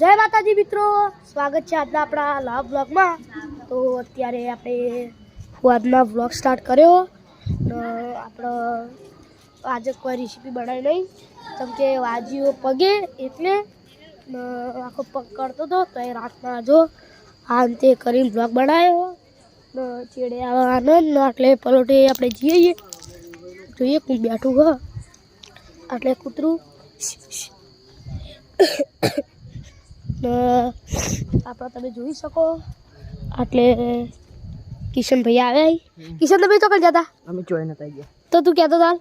જય માતાજી મિત્રો. સ્વાગત છે આજના આપણા લાવ બ્લોગમાં. તો અત્યારે આપણે આજના બ્લોગ સ્ટાર્ટ કર્યો. આપણો આજે કોઈ રેસીપી બનાવી નહીં. જેમ કે વાજીઓ પગે એટલે આખો પગ કરતો હતો તો એ રાતના જો આ અંતે કરીને બ્લોગ બનાવ્યો ચેડે આવવાનો એટલે પલોટે આપણે જઈએ જોઈએ કોણ બેઠું હ. એટલે કૂતરું. આપણે તમે જોઈ શકો. એટલે કિશન ભાઈ આવ્યા કિશન તો કઈ જતા? અમે જોઈ નતા ગયા. તો તું કહેતો તાલ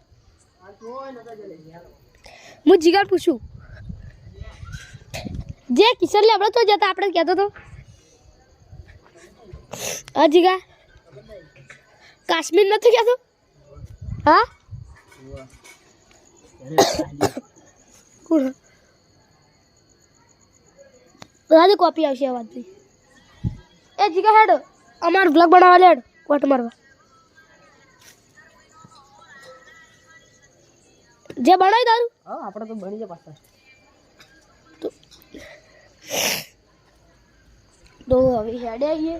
હું જીગર પૂછું. જે કિશન લે આપણે તો જતા આપણે કહેતો તો. હા જીગા કાશ્મીર નથી કહેતો? હા? કોણ? આજે કોપી આવશે આ વાતની એ જીગા હેડ અમાર બ્લોગ બનાવવા લે હેડ કોટ મારવા. જે બનાવી તારું? હા આપણે તો બની જાય પાછા. તો હવે હેડે આવીએ.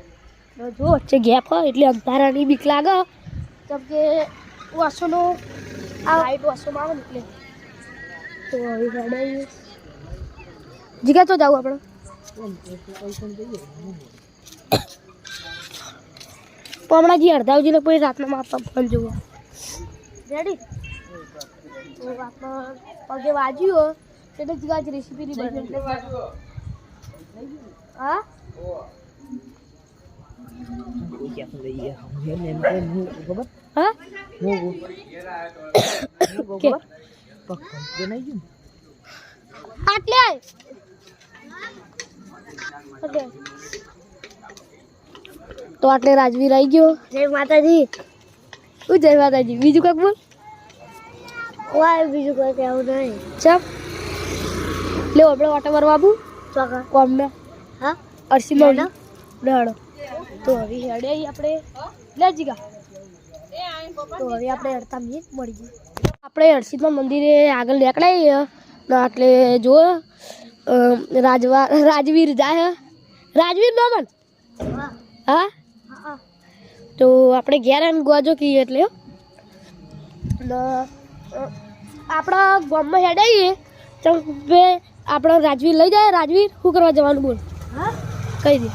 જો વચ્ચે ગેપ હોય એટલે અંધારાની બીક લાગે. કેમ કે વાસોનો આ લાઈટ વાસોમાં આવે ને એટલે. તો હવે હેડે આવીએ. જીગા તો જાવ આપણે. તો હમણાં જે અડધા સુધી પછી રાતના માપા ફોન જોવો. રેડી આપણે પગે વાજ્યો એટલે જ રેસીપી ની બની. હા? હા? આટલે. તો આટલે રાજવીર આવી ગયો. જય માતાજી. હું જય માતાજી? બીજું કંઈક બોલ. વાય બીજું કંઈ આવું નહીં. ચમ. લે આપણે ઓટો મારવા આવું ચોકા કોમને હા? અરસી માં ડહાડો તો હવે હેડે આપણે. લે જીગા. તો હવે આપણે અડતા મિનિટ મળી ગઈ. આપણે હર્ષિતમાં મંદિરે આગળ નીકળાઈએ. ને એટલે જો રાજવા રાજવીર જાય રાજવીર નોમન? હા? તો આપણે ઘેર આવીને ગોજો કહીએ એટલે આપણા ગામમાં હેડાઈએ તો બે આપણો રાજવીર લઈ જાય. રાજવીર શું કરવા જવાનું બોલ? હા? કહી દે.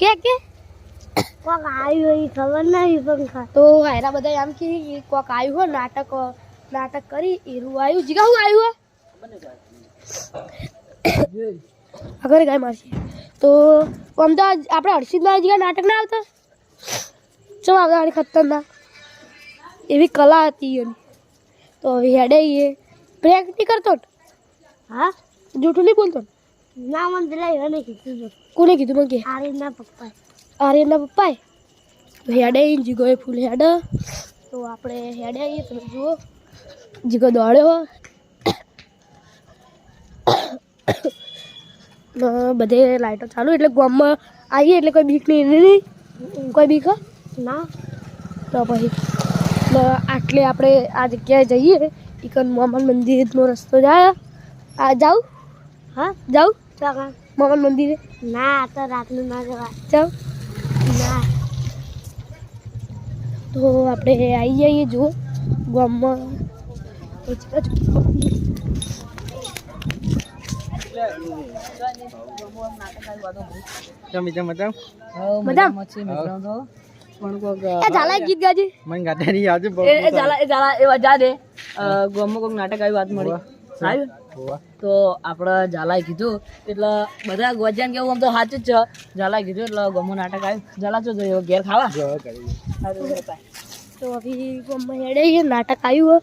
કે કે? કોક આવ્યું એ ખબર નહીં પણ તો હાયરા બધા એમ કે કોક આવ્યું હોય નાટક નાટક કરી એરું આવ્યું. જીગા હું આવ્યું હોય? અગર ગાય મારશે તો તો આપણે હર્ષિતમાં જીગા નાટક ના આવતા? ચમ આવતા આની ખતરનાક? એવી કલા હતી એની. તો હવે હેડે એ બ્રેક નહીં કરતો હા? જૂઠું નહીં બોલતો ના? મને પેલા એને કીધું કોને કીધું? મને કે. આર્યનના પપ્પા આર્યનના પપ્પાએ? હેડે એ ફૂલ હેડ. તો આપણે હેડે આવીએ તમે જુઓ. જીગો દોડ્યો. બધે લાઈટો ચાલુ એટલે ગામમાં આવીએ એટલે કોઈ બીક નહીં નહીં કોઈ બીક હે? ના. તો પછી ને આટલે આપણે આ જગ્યાએ જઈએ. ઈકન મોહમ્મદ મંદિરનો રસ્તો જાય. આ જાઉં હા? જાઉં મોહમ્મદ મંદિરે? ના તો રાતનું ના જવા? જાઉં ના. તો આપણે આવી જઈએ જુઓ. ગામમાં તમે જમ હતા બધા? મચ્છી મિત્રો. તો પણ કોક એ ઝાલા ગીત ગાજે. મને ગાડાની યાદ બહુ એ એ જાલા એ જાલા દે ગોમમાં કોઈક નાટક આવી વાત મળી. તો આપણે ઝાલાએ કીધું એટલે બધા ગોજાને કેવું આમ તો સાચું જ છે. ઝાલાએ કીધું એટલે ગમો નાટક આવ્યું ઝાલા શું જોયું ઘેર ખાવા. તો અભી ગમો હેડે નાટક આવ્યું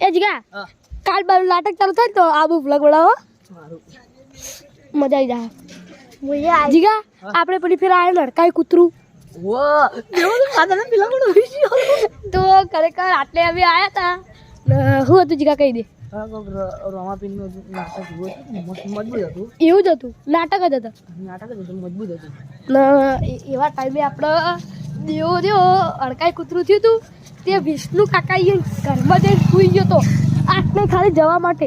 એ જ હા. કાલ બાર નાટક ચાલુ થાય તો આબુ બ્લોગ બનાવો. સારું મજા આવી જાય જીગા આપણે પેલી ફેર આયા લડકાઈ કૂતરું. તો ખરેખર આટલે હવે આયા હતા ને હું હતું જીગા કહી દે. હતું. હતું. એવું જ હતું. નાટક જ હતા. નાટક જ હતું મજબૂત હતું. એવા ટાઈમે આપણે દેવો દેવો અડકાઈ કૂતરું થયું હતું તે વિષ્ણુ કાકા ઘરમાં જઈને સૂઈ ગયો તો. આટલે ખાલી જવા માટે.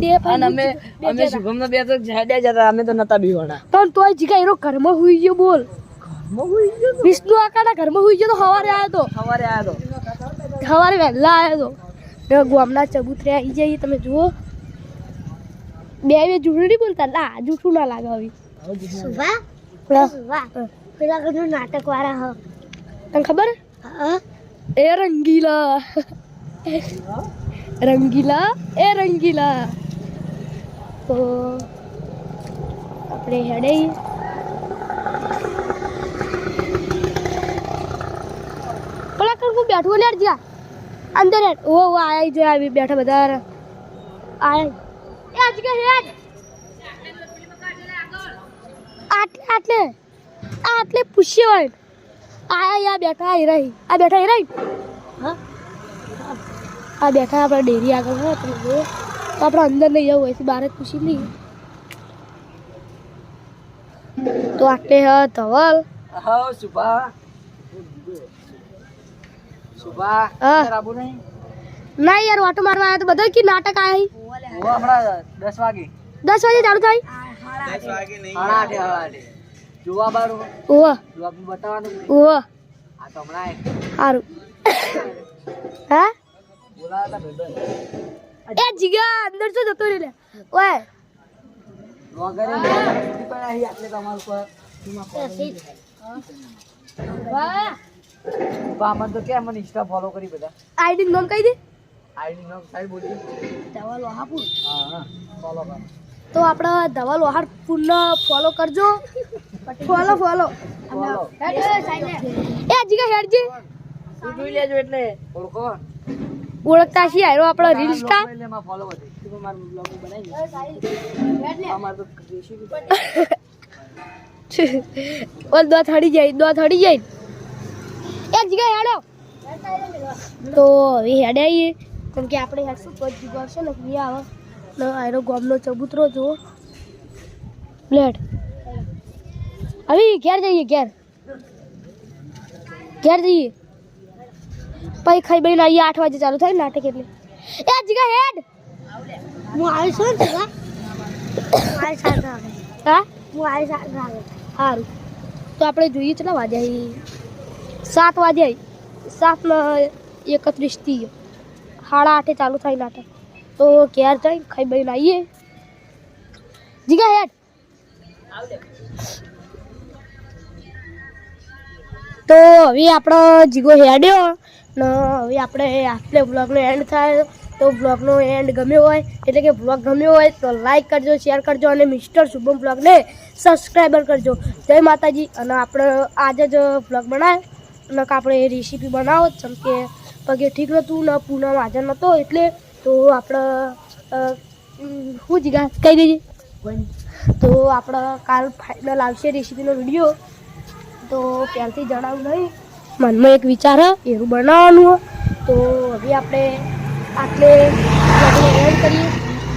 તે અને અમે અમે શુભમ બે તો જાડ્યા જતા અમે તો નતા બીવાના. પણ તોય જીગા એનો ઘરમાં હુઈ ગયો બોલ. વિષ્ણુ આકાના ઘરમાં હુઈ ગયો તો સવારે આવ્યો તો. સવારે આવ્યો સવારે વહેલા આવ્યો તો. ને ગામના ચબૂતરે આવી જઈએ તમે જુઓ. બે બે જૂઠું નહીં બોલતા? ના જૂઠું ના લાગે હવે પેલા પેલા કદું નાટક વાળા હ. તને ખબર? એ રંગીલા. રંગીલા એ રંગીલા. તો આપણે હેડે. પેલા કણ હું બેઠું લેડ જ્યાં. અંદર ઓ ઓ આયા જો, આવી બેઠા બધા. આયા એ આજ કે હેડ આટલે આટલે. આટલે પૂછ્યો હોય. આયા યા બેઠા હી રહી. આ બેઠા રહી? હા? આ દેખાય આપણે ડેરી આગળ હોય તમે જુઓ. તો આપણે અંદર નહીં જવું હોય બહાર જ પૂછી લઈએ. તો આટલે હ ધવલ. હા સુભા. સુભા હા. નહીં? ના યાર ઓટો મારવા આવ્યા તો બધા કે નાટક આયા હું. હમણાં દસ વાગે. દસ વાગે ચાલુ થાય. સાડા આઠે સાડા આઠે. જોવા બારું? ઓવા બ્લોગ બતાવવાનું? ઓવા આ તો હમણાં સારું. હા? બોલાવા ભાઈબંધ એ જીગા અંદર શું જતો રહી ઓય. વગરે પણ આહી આટલે તમાર પર વાહ. બામન તો કેમ મને ઇન્સ્ટા ફોલો કરી બધા? આઈડી નામ કહી દે. આઈડી નામ સાહેબ બોલી ધવલ લોહાપુર હા હા. ફોલો કર. તો આપણે લોહાપુર વહાપુરને ફોલો કરજો. ફોલો ફોલો એ જીગા હેડજી. તું જોઈ લેજો એટલે. ઓળખો. ઓળખતા છીએ આયરો આપણો રીલ સ્ટાર એટલે ફોલો કરી તું મારું બ્લોગ બનાવી અમાર તો રેસીપી ઓલ દો થડી જાય દો થડી જાય. એક જગ્યાએ હેડો તો હવે હેડે આવીએ. કેમ કે આપણે હેડશું તો જીગો આવશે ને કે આવે. ને આયરો ગોમનો ચબૂતરો જુઓ. પ્લેટ હવે ઘેર જઈએ ઘેર. ઘેર જઈએ. પછી ખાઈ બઈને આવીએ આઠ વાગે ચાલુ થાય ને નાટક એટલે. એ જીગા હેડ! હું આવીશ ને જીગા. મારી સાથે આવે હા? હું મારી સાથે આવે સારું તો આપણે જોઈએ કેટલા વાગ્યા છે સાત વાગ્યા સાત ને એકત્રીસથી સાડા આઠે ચાલુ થાય નાટક. તો ઘેર જઈ ખાઈ બઈને આવીએ જીગા હેડ! તો હવે આપણો જીગો હેડ્યો. ને હવે આપણે આટલે બ્લોગનો એન્ડ થાય. તો બ્લોગનો એન્ડ ગમ્યો હોય, એટલે કે બ્લોગ ગમ્યો હોય, તો લાઈક કરજો શેર કરજો, અને મિસ્ટર શુભમ બ્લોગને સબસ્ક્રાઈબર કરજો. જય માતાજી, અને આપણે આજે જ બ્લોગ બનાવે અને આપણે રેસીપી બનાવો, જેમ કે પગે ઠીક નહોતું, ને પૂનમ હાજર નહોતો એટલે તો આપણે શું જીગા, કહી દેજે. તો આપણે કાલ ફાઇનલ આવશે રેસીપીનો વીડિયો તો પહેલથી જણાવું નહીં. મનમાં એક વિચાર હે એવું બનાવવાનું. તો હવે આપણે આટલે એન્ડ કરીએ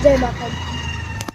જય માતાજી